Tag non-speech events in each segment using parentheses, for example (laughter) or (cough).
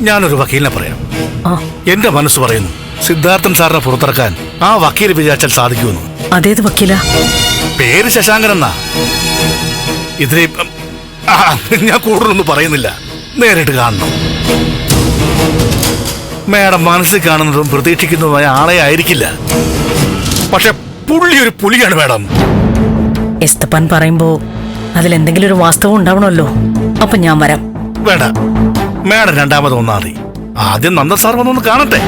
ഞാനൊരു വക്കീലിനെ പറയാം. എന്റെ മനസ്സ് പറയുന്നു സിദ്ധാർത്ഥൻ സാറിനെ പുറത്തിറക്കാൻ ആ വക്കീൽ വിചാരിച്ചാൽ സാധിക്കുമെന്ന്. അതേത് വക്കീല? പേര് ശശാങ്കൻ എന്നാ? ഇതിനെ ഞാൻ കൂടുതലൊന്നും പറയുന്നില്ല. നേരിട്ട് കാണണം. മേഡം മനസ്സിൽ കാണുന്നതും പ്രതീക്ഷിക്കുന്നതുമായ ആളെ ആയിരിക്കില്ല. പക്ഷെ പുള്ളി ഒരു പുലിയാണ് മേഡം. എസ്തപ്പാൻ പറയുമ്പോ അതിലെന്തെങ്കിലും ഒരു വാസ്തവം ഉണ്ടാവണമല്ലോ. അപ്പൊ ഞാൻ വരാം. വേണ്ട. മേഡം രണ്ടാമത് ഒന്നാ മതി ആദ്യം നന്ദ സാർ വന്നൊന്ന് കാണട്ടെ.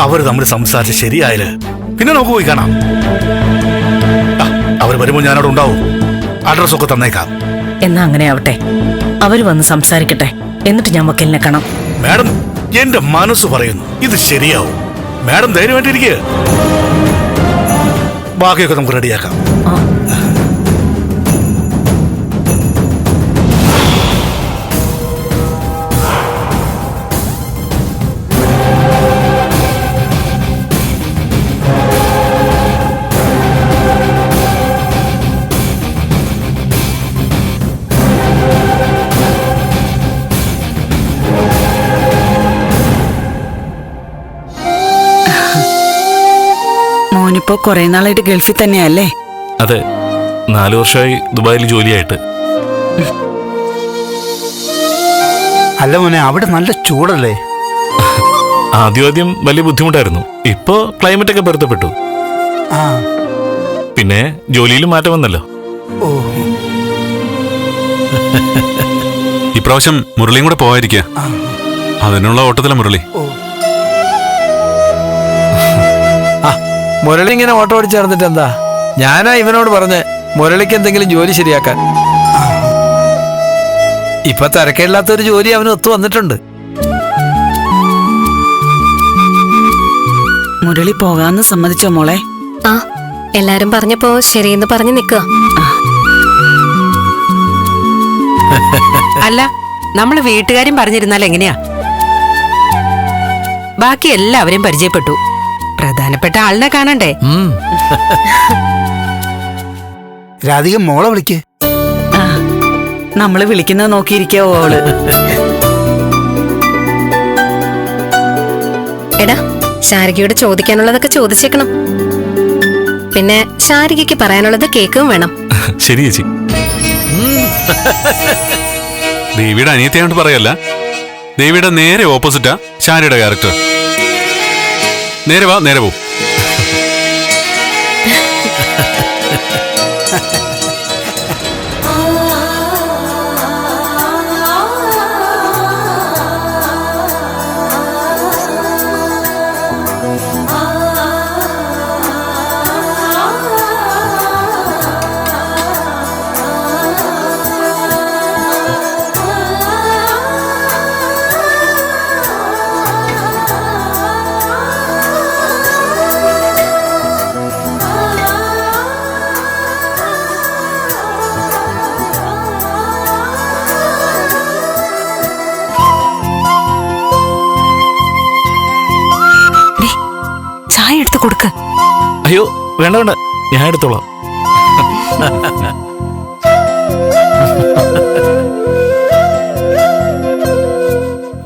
അവർ തമ്മിൽ സംസാരിച്ച് ശരിയായാൽ പിന്നെ നമുക്ക് പോയി കാണാം. അവർ വരുമ്പോ ഞാനവിടെ ഉണ്ടാവും. അഡ്രസ്സൊക്കെ തന്നേക്കാം. എന്നാ അങ്ങനെ ആവട്ടെ. അവർ വന്ന് സംസാരിക്കട്ടെ. എന്നിട്ട് ഞാൻ വക്കീലിനെ കാണാം. മാഡം എന്റെ മനസ്സ് പറയുന്നു. ഇത് ശരിയാവും. മാഡം ധൈര്യമായിട്ടിരിക്കുക ബാക്കിയൊക്കെ നമുക്ക് റെഡിയാക്കാം ആ മോനിപ്പോ കൊറേ നാളായിട്ട് ഗൾഫിൽ തന്നെയല്ലേ? അതെ നാലു വർഷമായി ദുബായിൽ ജോലിയായിട്ട്. അല്ല മോനെ അവിടെ നല്ല ചൂടല്ലേ? ആദ്യം ആദ്യം വലിയ ബുദ്ധിമുട്ടായിരുന്നു. ഇപ്പോ ക്ലൈമറ്റ് ഒക്കെ പൊരുത്തപ്പെട്ടു. ആ. പിന്നെ ജോലിയിലും മാറ്റം വന്നല്ലോ. ഓ. ഇപ്രാവശ്യം മുരളിയും കൂടെ പോവാതിരിക്കുക ആ, അതിനുള്ള ഓട്ടത്തിലെ മുരളി. ഓ. മുരളി ഇങ്ങനെ ഓട്ടോ ഓടിച്ചു നടന്നിട്ട് എന്താ? ഞാനാ ഇവനോട് പറഞ്ഞ് മുരളിക്ക് എന്തെങ്കിലും ജോലി ശരിയാക്കാൻ. ഇപ്പൊ തിരക്കില്ലാത്ത ഒരു ജോലി അവന് ഒത്തു വന്നിട്ടുണ്ട്. മുരളി പോകാന്ന് സമ്മതിച്ചോ മോളെ? ആ എല്ലാരും പറഞ്ഞപ്പോ ശരിയെന്ന് പറഞ്ഞു നിക്കുക അല്ല നമ്മൾ വീട്ടുകാരും പറഞ്ഞിരുന്നാൽ എങ്ങനെയാ? ബാക്കി എല്ലാവരെയും പരിചയപ്പെട്ടു. പ്രധാനപ്പെട്ട ആളിനെ കാണണ്ടേ. രാധിക മോളെ വിളിക്ക്. ആ നമ്മൾ വിളിക്കുന്നത് നോക്കിയിരിക്കോ ഓൾ. എടാ ശാരികയോട് ചോദിക്കാനുള്ളതൊക്കെ ചോദിച്ചേക്കണം. പിന്നെ ശാരികയ്ക്ക് പറയാനുള്ളത് കേക്കും വേണം. ശരി ചേച്ചി. ദേവിയുടെ അനിയത്തിയായിട്ട് പറയല്ല. ദേവിയുടെ നേരെ ഓപ്പോസിറ്റാ ശാരിയുടെ ക്യാരക്ടർ നേരെ വാ നേരെ പോ. (laughs) കൊടുക്ക്. അയ്യോ വേണ്ട വേണ്ട. ഞാൻ എടുത്തോളാം.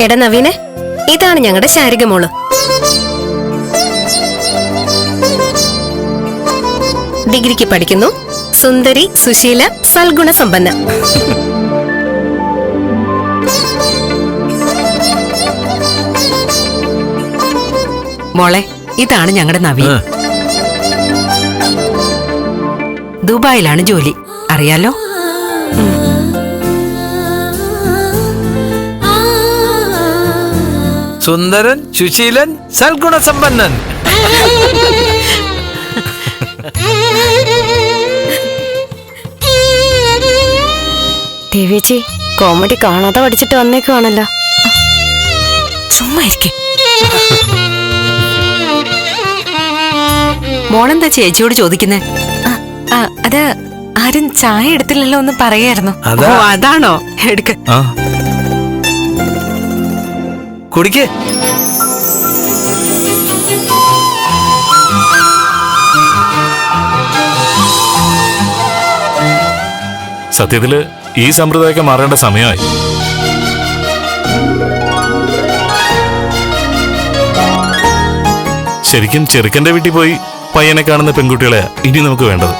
എടാ നവീനെ ഇതാണ് ഞങ്ങളുടെ ശാരിക മോൾ. ഡിഗ്രിക്ക് പഠിക്കുന്നു. സുന്ദരി സുശീല സൽഗുണ സമ്പന്ന. മോളെ ഇതാണ് ഞങ്ങളുടെ നവി. ദുബായിലാണ് ജോലി. അറിയാലോ? സുന്ദരൻ സുശീലൻ സൽഗുണസമ്പന്നൻ ദേവിച്ചി കോമഡി കാണാതെ പഠിച്ചിട്ട് വന്നേക്കുവാണല്ലോ. ചുമ്മാ ഇരിക്കെ. മോളെന്താ ചേച്ചിയോട് ചോദിക്കുന്നേ? അത് ആരും ചായ എടുത്തില്ലല്ലോ ഒന്ന് പറയായിരുന്നു. അതാണോ? എടുക്ക. കുടിക്ക്. സത്യത്തിൽ ഈ സമ്പ്രദായമൊക്കെ മാറേണ്ട സമയമായി. ശരിക്കും ചെറുക്കന്റെ വീട്ടിൽ പോയി പയ്യനെ കാണുന്ന പെൺകുട്ടികളെ ഇനി നമുക്ക് വേണ്ടത്.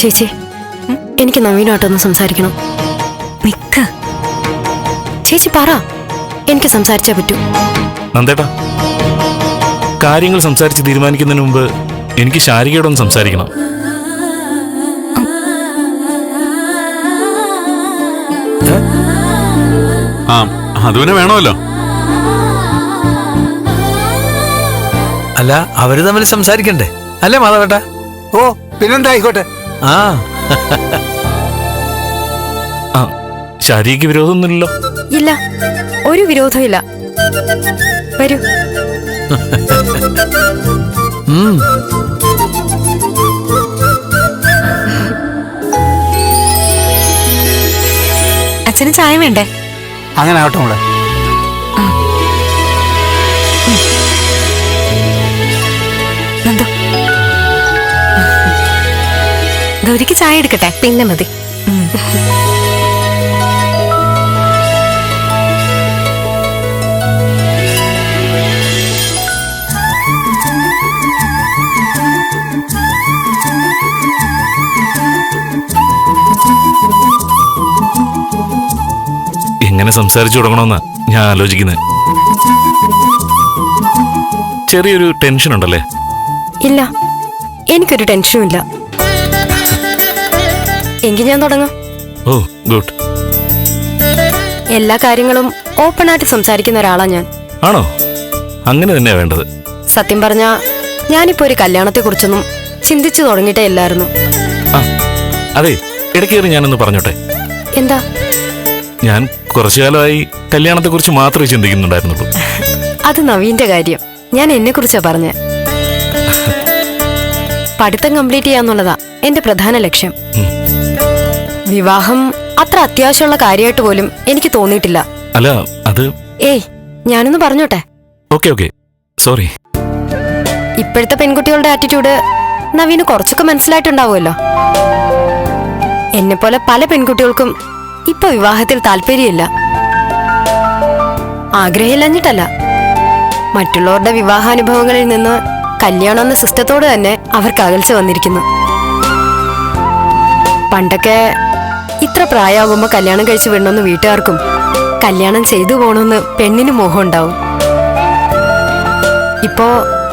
ചേച്ചി എനിക്ക് നവീനായിട്ടൊന്ന് സംസാരിക്കണം. നിക്ക് ചേച്ചി പറ. എനിക്ക് സംസാരിച്ചേ പറ്റൂ. നന്ദേട്ടാ കാര്യങ്ങൾ സംസാരിച്ച് തീരുമാനിക്കുന്നതിന് മുമ്പ് എനിക്ക് ശാരികയോടൊന്ന് സംസാരിക്കണം. ആ അത് പിന്നെ വേണമല്ലോ. അല്ല അവർ തമ്മിൽ സംസാരിക്കണ്ടേ? അല്ലേ മാധവേട്ട? ഓ പിന്നെന്താ ആയിക്കോട്ടെ. ആ. ശാരീരിക വിരോധമൊന്നുമില്ലല്ലോ? ഇല്ല ഒരു വിരോധമില്ല. ഇല്ല വരൂ. അച്ഛന് ചായ വേണ്ടേ? അങ്ങനെ ആവട്ടെ മോളെ. നന്ദു. ഗൗരിക്ക് ചായ എടുക്കട്ടെ? പിന്നെ മതി. എങ്ങനെ സംസാരിച്ചു തുടങ്ങണമെന്നാ ഞാൻ ആലോചിക്കുന്നത് ചെറിയൊരു ടെൻഷൻ ഉണ്ടല്ലേ? ഇല്ല. എനിക്കൊരു ടെൻഷനും ഇല്ല. എങ്കിൽ ഞാൻ തുടങ്ങാം. ഓ ഗുഡ് എല്ലാ കാര്യങ്ങളും ഓപ്പൺ ആയിട്ട് സംസാരിക്കുന്ന ഒരാളാ ഞാൻ. ആണോ? അങ്ങനെ തന്നെയാ വേണ്ടത്. സത്യം പറഞ്ഞാ ഞാനിപ്പോ ഒരു കല്യാണത്തെ കുറിച്ചൊന്നും ചിന്തിച്ചു തുടങ്ങിയിട്ടേ ഇല്ലായിരുന്നു. ആ അതെ ഇടയ്ക്കേറി ഞാനൊന്ന് പറഞ്ഞോട്ടെ. എന്താ? ഞാൻ കുറച്ചു കാലമായി കല്യാണത്തെ കുറിച്ച് മാത്രമേ ചിന്തിക്കുന്നുണ്ടായിരുന്നുള്ളൂ. അത് നവീന്റെ കാര്യം. ഞാൻ എന്നെ കുറിച്ചാ പറഞ്ഞ. പഠിത്തം കംപ്ലീറ്റ് ചെയ്യാന്നുള്ളതാ എന്റെ പ്രധാന ലക്ഷ്യം. വിവാഹം അത്ര അത്യാവശ്യമുള്ള കാര്യമായിട്ട് പോലും എനിക്ക് തോന്നിയിട്ടില്ല. അല്ല അത് ഏയ് ഞാനൊന്ന് പറഞ്ഞോട്ടെ? Okay okay. സോറി. ഇപ്പോഴത്തെ പെൺകുട്ടികളുടെ ആറ്റിറ്റ്യൂഡ് നവീന് കുറച്ചൊക്കെ മനസ്സിലായിട്ടുണ്ടാവുമല്ലോ. എന്നെപ്പോലെ പല പെൺകുട്ടികൾക്കും ഇപ്പൊ വിവാഹത്തിൽ താല്പര്യമില്ല. ആഗ്രഹമില്ലഞ്ഞിട്ടല്ല. മറ്റുള്ളവരുടെ വിവാഹാനുഭവങ്ങളിൽ നിന്ന് കല്യാണം എന്ന സിസ്റ്റത്തോട് തന്നെ അവർക്ക് അകൽച്ച വന്നിരിക്കുന്നു. പണ്ടൊക്കെ ഇത്ര പ്രായമാകുമ്പോ കല്യാണം കഴിച്ചു വിടണമെന്ന് വീട്ടുകാർക്കും കല്യാണം ചെയ്തു പോകണമെന്ന് പെണ്ണിന് മോഹം ഉണ്ടാവും ഇപ്പോ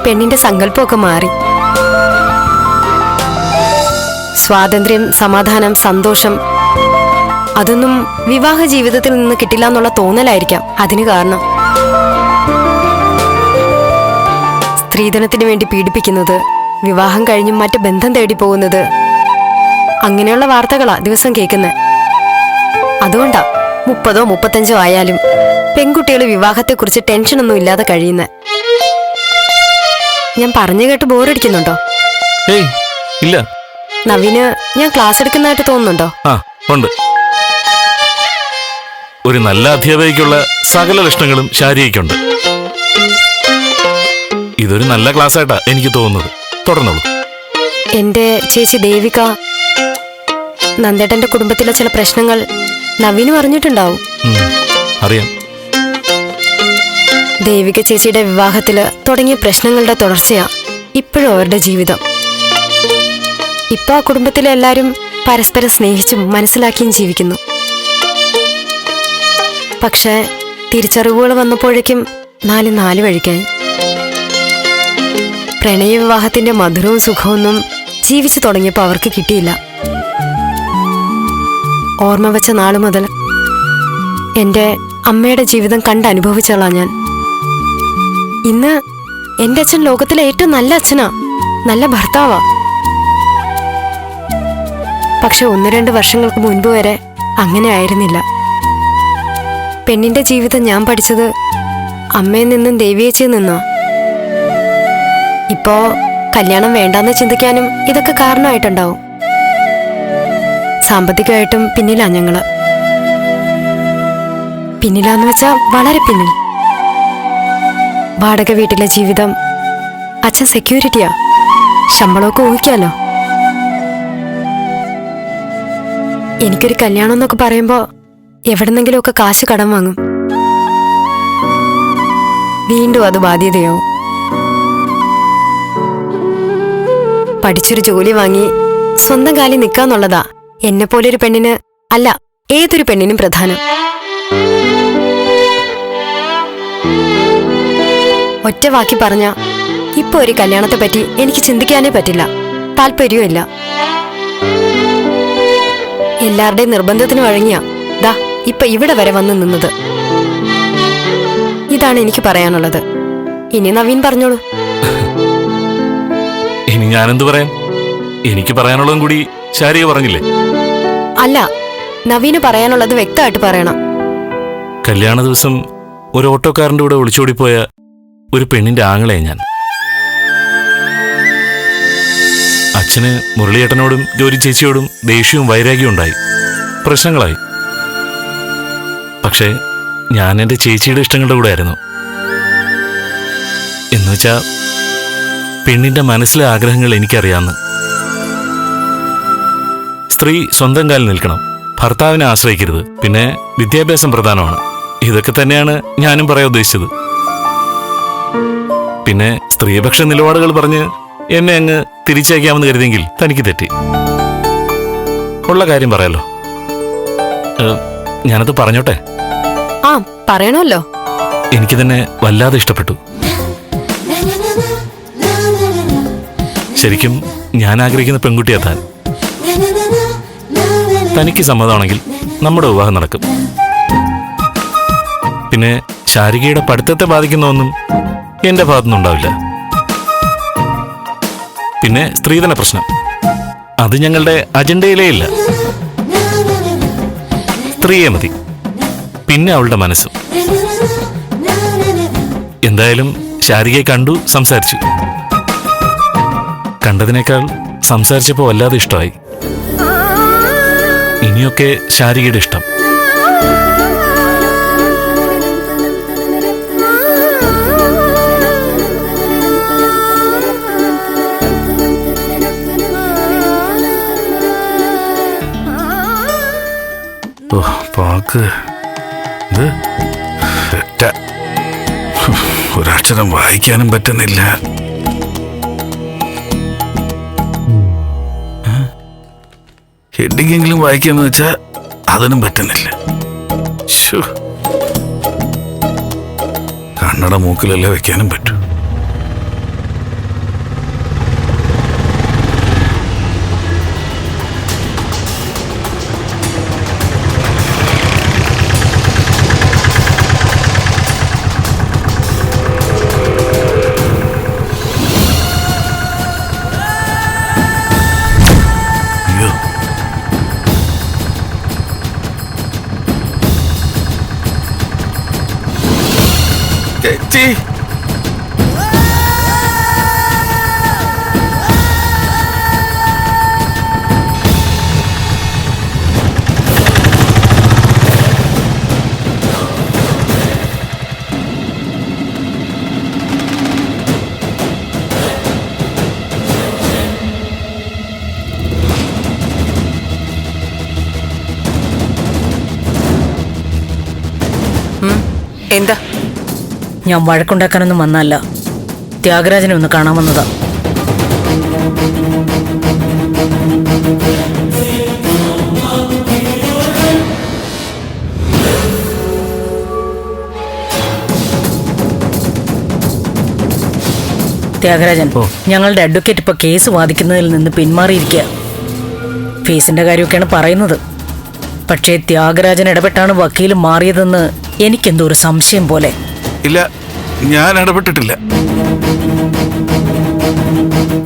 പെണ്ണിന്റെ സങ്കല്പമൊക്കെ മാറി. സ്വാതന്ത്ര്യം സമാധാനം സന്തോഷം അതൊന്നും വിവാഹ ജീവിതത്തിൽ നിന്ന് കിട്ടില്ല എന്നുള്ള തോന്നലായിരിക്കാം. അതിന് കാരണം. സ്ത്രീധനത്തിന് വേണ്ടി പീഡിപ്പിക്കുന്നത് വിവാഹം കഴിഞ്ഞും മറ്റ് ബന്ധം തേടി പോകുന്നത് അങ്ങനെയുള്ള വാർത്തകളാ ദിവസം കേൾക്കുന്നത് അതുകൊണ്ടാ മുപ്പതോ മുപ്പത്തഞ്ചോ ആയാലും പെൺകുട്ടികൾ വിവാഹത്തെക്കുറിച്ച് ടെൻഷനൊന്നും ഇല്ലാതെ കഴിയുന്നത് ഞാൻ പറഞ്ഞു കേട്ട് ബോറടിക്കുന്നുണ്ടോ? ഇല്ല. നവീന് ഞാൻ ക്ലാസ് എടുക്കുന്നതായിട്ട് തോന്നുന്നുണ്ടോ? ആ ഉണ്ട്. ഒരു നല്ല അധ്യാപകയ്ക്കുള്ള സകല ലക്ഷണങ്ങളും ശാരികയ്ക്കുണ്ട് ഇതൊരു നല്ല ക്ലാസ് ആയിട്ടാ എനിക്ക് തോന്നുന്നത്. തുടർന്നോളൂ. എന്റെ ചേച്ചി ദേവിക നന്ദേട്ടന്റെ കുടുംബത്തിലെ ചില പ്രശ്നങ്ങൾ നവീനും അറിഞ്ഞിട്ടുണ്ടാവും. അറിയാം. ദേവിക ചേച്ചിയുടെ വിവാഹത്തിൽ തുടങ്ങിയ പ്രശ്നങ്ങളുടെ തുടർച്ചയാ ഇപ്പോഴും അവരുടെ ജീവിതം. ഇപ്പൊ ആ കുടുംബത്തിലെ എല്ലാരും പരസ്പരം സ്നേഹിച്ചും മനസ്സിലാക്കിയും ജീവിക്കുന്നു. പക്ഷേ തിരിച്ചറിവുകൾ വന്നപ്പോഴേക്കും നാല് നാല് വഴിക്കായി പ്രണയ വിവാഹത്തിന്റെ മധുരവും സുഖമൊന്നും ജീവിച്ചു തുടങ്ങിയപ്പോൾ അവർക്ക് കിട്ടിയില്ല. ഓർമ്മ വെച്ച നാളു മുതൽ എന്റെ അമ്മയുടെ ജീവിതം കണ്ടനുഭവിച്ചോളാ ഞാൻ. ഇന്ന് എന്റെ അച്ഛൻ ലോകത്തിലെ ഏറ്റവും നല്ല അച്ഛനാ നല്ല ഭർത്താവാ. പക്ഷെ ഒന്ന് രണ്ട് വർഷങ്ങൾക്ക് മുൻപ് വരെ അങ്ങനെ ആയിരുന്നില്ല. പെണ്ണിന്റെ ജീവിതം ഞാൻ പഠിച്ചത് അമ്മയിൽ നിന്നും ദേവിയേച്ചിയിൽ നിന്നോ. ഇപ്പോ കല്യാണം വേണ്ടാന്ന് ചിന്തിക്കാനും ഇതൊക്കെ കാരണമായിട്ടുണ്ടാവും. സാമ്പത്തികമായിട്ടും പിന്നിലാ ഞങ്ങൾ. പിന്നിലാന്ന് വെച്ചാ വളരെ പിന്നിൽ. വാടക വീട്ടിലെ ജീവിതം അച്ഛൻ സെക്യൂരിറ്റിയാ. ശമ്പളമൊക്കെ ഊഹിക്കാലോ. എനിക്കൊരു കല്യാണം എന്നൊക്കെ പറയുമ്പോ എവിടെന്നെങ്കിലുമൊക്കെ കാശ് കടം വാങ്ങും. വീണ്ടും അത് ബാധ്യതയോ പഠിച്ചൊരു ജോലി വാങ്ങി സ്വന്തം കാലിൽ നിൽക്കാന്നുള്ളതാ എന്നെ പോലൊരു പെണ്ണിന് അല്ല ഏതൊരു പെണ്ണിനും പ്രധാനം. ഒറ്റ വാക്കി പറഞ്ഞ ഇപ്പൊ ഒരു കല്യാണത്തെ പറ്റി എനിക്ക് ചിന്തിക്കാനേ പറ്റില്ല. താല്പര്യവും ഇല്ല എല്ലാവരുടെയും നിർബന്ധത്തിന് വഴങ്ങിയാ. ദാ ഇപ്പൊ ഇവിടെ വരെ വന്ന് നിന്നത്. ഇതാണ് എനിക്ക് പറയാനുള്ളത്. ഇനി നവീൻ പറഞ്ഞോളൂ. ഇനി ഞാനെന്ത് പറയാൻ? എനിക്ക് പറയാനുള്ളതും കൂടി ശാരിയെ പറഞ്ഞില്ലേ? അല്ല നവീന് പറയാനുള്ളത് വ്യക്തമായിട്ട് പറയണം. കല്യാണ ദിവസം ഒരു ഓട്ടോക്കാരന്റെ കൂടെ ഒളിച്ചോടിപ്പോയ ഒരു പെണ്ണിന്റെ ആങ്ങളെ ഞാൻ. അച്ഛന് മുരളിയേട്ടനോടും ജോലി ചേച്ചിയോടും ദേഷ്യവും വൈരാഗ്യവും ഉണ്ടായി. പ്രശ്നങ്ങളായി. പക്ഷേ ഞാൻ എന്റെ ചേച്ചിയുടെ ഇഷ്ടങ്ങളുടെ കൂടെ ആയിരുന്നു എന്നുവെച്ചാ പെണ്ണിന്റെ മനസ്സിലെ ആഗ്രഹങ്ങൾ എനിക്കറിയാമെന്ന് സ്ത്രീ സ്വന്തം കാലിൽ നിൽക്കണം. ഭർത്താവിനെ ആശ്രയിക്കരുത്. പിന്നെ വിദ്യാഭ്യാസം പ്രധാനമാണ്. ഇതൊക്കെ തന്നെയാണ് ഞാനും പറയാൻ ഉദ്ദേശിച്ചത്. പിന്നെ സ്ത്രീപക്ഷ നിലപാടുകൾ പറഞ്ഞ് എന്നെ അങ്ങ് തിരിച്ചയക്കാമെന്ന് കരുതിയെങ്കിൽ തനിക്ക് തെറ്റി. ഉള്ള കാര്യം പറയാലോ. ഞാനത് പറഞ്ഞോട്ടെ? ആ പറയണമല്ലോ. എനിക്ക് തന്നെ വല്ലാതെ ഇഷ്ടപ്പെട്ടു. ശരിക്കും ഞാൻ ആഗ്രഹിക്കുന്ന പെൺകുട്ടിയാ താൻ. തനിക്ക് സമ്മതമാണെങ്കിൽ നമ്മുടെ വിവാഹം നടക്കും. പിന്നെ ശാരികയുടെ പഠിത്തത്തെ ബാധിക്കുന്ന ഒന്നും എന്റെ ഭാഗത്തുനിന്ന് ഉണ്ടാവില്ല പിന്നെ സ്ത്രീധന പ്രശ്നം. അത് ഞങ്ങളുടെ അജണ്ടയിലേ ഇല്ല. സ്ത്രീയെ മതി. പിന്നെ അവളുടെ മനസ്സും. എന്തായാലും ശാരികയെ കണ്ടു സംസാരിച്ചു. കണ്ടതിനേക്കാൾ സംസാരിച്ചപ്പോൾ വല്ലാതെ ഇഷ്ടമായി. ഇനിയൊക്കെ ശാരികയുടെ ഇഷ്ടം. ഓ പാക്ക്. ഇത്? തെറ്റ. ഒരക്ഷരം വായിക്കാനും പറ്റുന്നില്ല. ഹെഡിങ്ങെങ്കിലും വായിക്കാന്ന് വെച്ചാ അതിനും പറ്റുന്നില്ല. കണ്ണട മൂക്കിലല്ലേ വെക്കാനും പറ്റൂ. ചേച്ചി എന്താ? ഞാൻ വഴക്കുണ്ടാക്കാനൊന്നും വന്നല്ല ത്യാഗരാജനെ ഒന്ന് കാണാൻ വന്നതാ. ത്യാഗരാജൻ ഞങ്ങളുടെ അഡ്വക്കേറ്റ് ഇപ്പൊ കേസ് വാദിക്കുന്നതിൽ നിന്ന് പിന്മാറിയിരിക്കുക ഫീസിന്റെ കാര്യമൊക്കെയാണ് പറയുന്നത്. പക്ഷേ ത്യാഗരാജൻ ഇടപെട്ടാണ് വക്കീൽ മാറിയതെന്ന് എനിക്കെന്തോ ഒരു സംശയം പോലെ. ഇല്ല ഞാൻ ഇടപെട്ടിട്ടില്ല.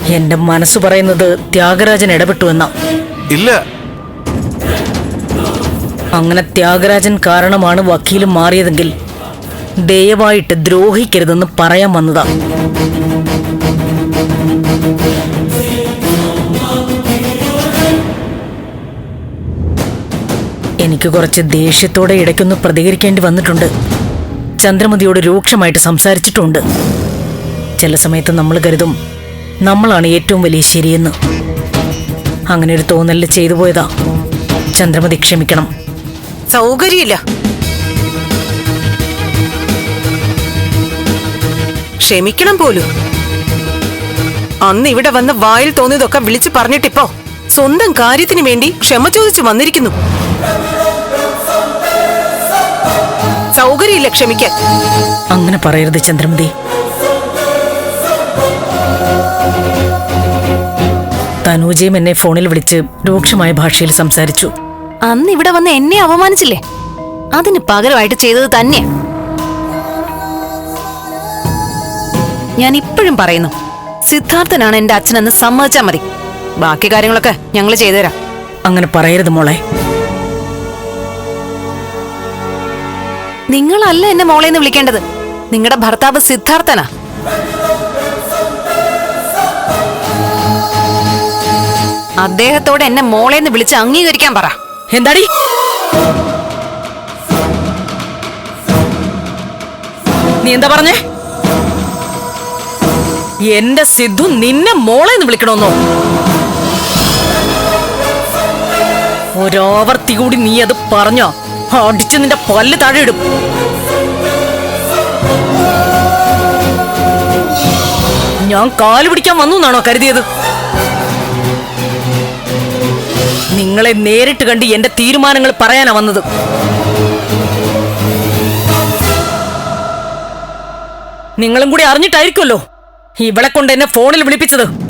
എന്റെ മനസ്സ് പറയുന്നത് ത്യാഗരാജൻ ഇടപെട്ടു എന്നാ. ഇല്ല. അങ്ങനെ ത്യാഗരാജൻ കാരണമാണ് വക്കീൽ മാറിയതെങ്കിൽ ദയവായിട്ട് ദ്രോഹിക്കരുതെന്ന് പറയാൻ വന്നതാ. എനിക്ക് കുറച്ച് ദേഷ്യത്തോടെ ഇടയ്ക്കൊന്ന് പ്രതികരിക്കേണ്ടി വന്നിട്ടുണ്ട്. ചന്ദ്രമതിയോട് രൂക്ഷമായിട്ട് സംസാരിച്ചിട്ടുണ്ട്. ചില സമയത്ത് നമ്മൾ കരുതും നമ്മളാണ് ഏറ്റവും വലിയ ശരിയെന്ന്. അങ്ങനെ ഒരു തോന്നലിൽ ചെയ്തു പോയതാ. ചന്ദ്രമതി ക്ഷമിക്കണം. സൗകര്യമില്ല. ക്ഷമിക്കണം പോലും. അന്ന് ഇവിടെ വന്ന് വായിൽ തോന്നിയതൊക്കെ വിളിച്ചു പറഞ്ഞിട്ടിപ്പോ സ്വന്തം കാര്യത്തിന് വേണ്ടി ക്ഷമ ചോദിച്ചു വന്നിരിക്കുന്നു. സൗകര്യമില്ല ക്ഷമിക്കാൻ. അങ്ങനെ പറയരുത് ചന്ദ്രമതി. തനൂജയും എന്നെ ഫോണിൽ വിളിച്ച് രൂക്ഷമായ ഭാഷയിൽ സംസാരിച്ചു. അന്ന് ഇവിടെ വന്ന് എന്നെ അവമാനിച്ചില്ലേ അതിന് പകരമായിട്ട് ചെയ്തത് തന്നെ ഞാൻ ഇപ്പോഴും പറയുന്നു സിദ്ധാർത്ഥനാണ് എന്റെ അച്ഛനെന്ന് സമ്മതിച്ചാൽ മതി. ബാക്കി കാര്യങ്ങളൊക്കെ ഞങ്ങൾ ചെയ്തുതരാം. അങ്ങനെ പറയരുത് മോളെ. നിങ്ങളല്ല എന്നെ മോളേന്ന് വിളിക്കേണ്ടത്. നിങ്ങളുടെ ഭർത്താവ് സിദ്ധാർത്ഥനാ. അദ്ദേഹത്തോട് എന്നെ മോളേന്ന് വിളിച്ച് അംഗീകരിക്കാൻ പറ. എന്താടി? നീ എന്താ പറഞ്ഞേ? എന്റെ സിദ്ധു നിന്നെ മോളെന്ന് വിളിക്കണമെന്നോ ഒരാവർത്തി കൂടി നീ അത് പറഞ്ഞോ. അടിച്ച് നിന്റെ പല്ല് താഴെ ഇടും. ഞാൻ കാൽ പിടിക്കാൻ വന്നു എന്നാണോ കരുതിയത്? നിങ്ങളെ നേരിട്ട് കണ്ട് എന്റെ തീരുമാനങ്ങൾ പറയാനാ വന്നത്. നിങ്ങളും കൂടി അറിഞ്ഞിട്ടായിരിക്കുമല്ലോ ഇവളെ കൊണ്ട് എന്നെ ഫോണിൽ വിളിപ്പിച്ചത്.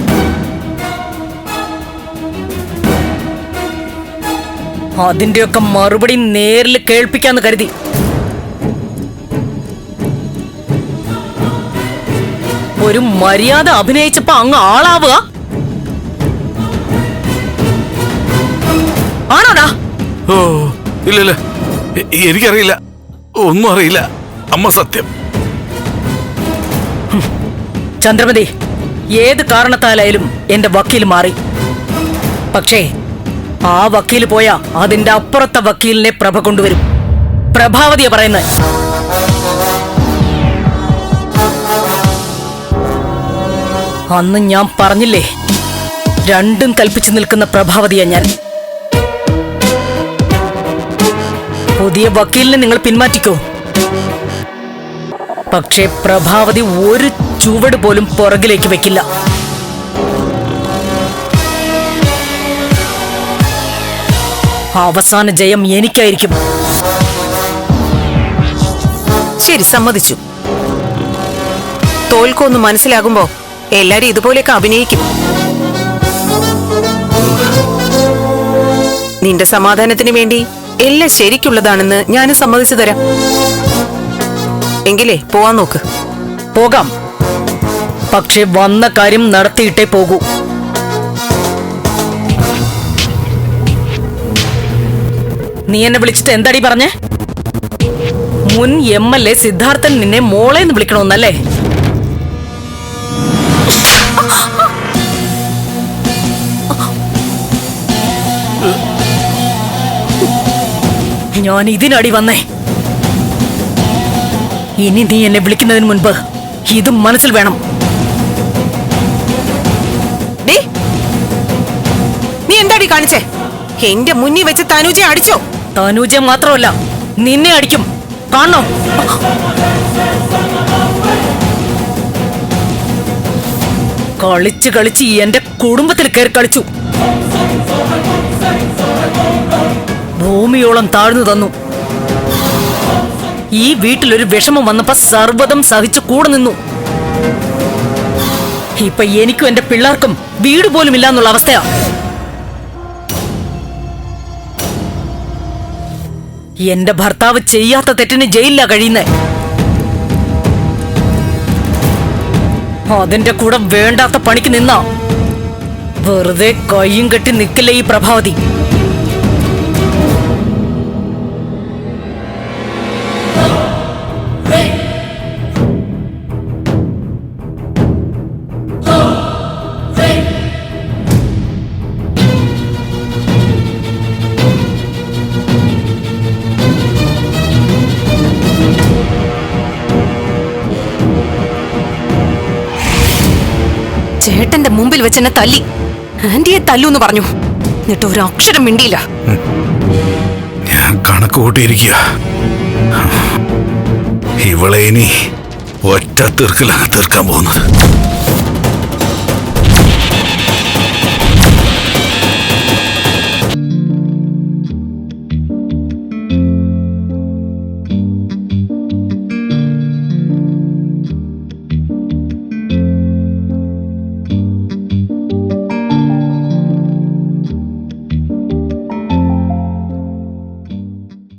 അതിന്റെയൊക്കെ മറുപടി നേരിൽ കേൾപ്പിക്കാന്ന് കരുതി. ഒരു മര്യാദ അഭിനയിച്ചപ്പോ അങ്ങ് ആളാവുക? ആണോടാ ഓ ഇല്ല എനിക്കറിയില്ല. ഒന്നും അറിയില്ല. അമ്മ സത്യം. ചന്ദ്രമതി ഏത് കാരണത്താലായാലും എന്റെ വക്കീൽ മാറി. പക്ഷേ ആ വക്കീൽ പോയാ അതിന്റെ അപ്പുറത്തെ വക്കീലിനെ പ്രഭ കൊണ്ടുവരും. പ്രഭാവതിയ പറയുന്നത് അന്ന് ഞാൻ പറഞ്ഞില്ലേ രണ്ടും കൽപ്പിച്ചു നിൽക്കുന്ന പ്രഭാവതിയ ഞാൻ. പുതിയ വക്കീലിനെ നിങ്ങൾ പിന്മാറ്റിക്കോ. പക്ഷേ പ്രഭാവതി ഒരു ചുവട് പോലും പുറകിലേക്ക് വെക്കില്ല. അവസാന ജയം എനിക്കായിരിക്കും. ശരി സമ്മതിച്ചു. തോൽക്കൊന്ന് മനസ്സിലാകുമ്പോ എല്ലാരും ഇതുപോലെയൊക്കെ അഭിനയിക്കും. നിന്റെ സമാധാനത്തിന് വേണ്ടി എല്ലാം ശരിക്കുള്ളതാണെന്ന് ഞാനും സമ്മതിച്ചു തരാം. എങ്കിലേ പോവാൻ നോക്ക്. പോകാം. പക്ഷെ വന്ന കാര്യം നടത്തിയിട്ടേ പോകൂ. നീ എന്നെ വിളിച്ചിട്ട് എന്താടി പറഞ്ഞേ? മുൻ എം എൽ എ സിദ്ധാർത്ഥൻ നിന്നെ മോളെ മോളേന്ന് വിളിക്കണമെന്നല്ലേ? ഞാൻ ഇതിനടി വന്നേ. ഇനി നീ എന്നെ വിളിക്കുന്നതിന് മുൻപ് ഇത് മനസ്സിൽ വേണം. നീ എന്താടി കാണിച്ചേ? എന്റെ മുന്നിൽ വെച്ച് തനുജെ അടിച്ചോ? തനൂജ മാത്രമല്ല നിന്നെ അടിക്കും. കാണോ കളിച്ച് കളിച്ച് എന്റെ കുടുംബത്തിൽ കയറി കളിച്ചു. ഭൂമിയോളം താഴ്ന്നു തന്നു. ഈ വീട്ടിലൊരു വിഷമം വന്നപ്പോ സർവതം സഹിച്ചു കൂടെ നിന്നു. ഇപ്പൊ എനിക്കും എന്റെ പിള്ളേർക്കും വീട് പോലും ഇല്ലാന്നുള്ള അവസ്ഥയാ. എന്റെ ഭർത്താവ് ചെയ്യാത്ത തെറ്റിന് ജയിലിലാ കഴിയുന്നേ. അതിന്റെ കൂടെ വേണ്ടാത്ത പണിക്ക് നിന്നാ. വെറുതെ കയ്യും കെട്ടി നിൽക്കില്ല ഈ പ്രഭാവതി? ചേട്ടന്റെ മുമ്പിൽ വെച്ച് എന്നെ തല്ലി. ആന്റിയെ തല്ലു എന്ന് പറഞ്ഞു. എന്നിട്ട് ഒരു അക്ഷരം മിണ്ടിയില്ല. ഞാൻ കണക്ക് കൂട്ടിയിരിക്കുക. ഇവളെ ഇനി ഒറ്റ തീർക്കലാണ് തീർക്കാൻ പോകുന്നത്.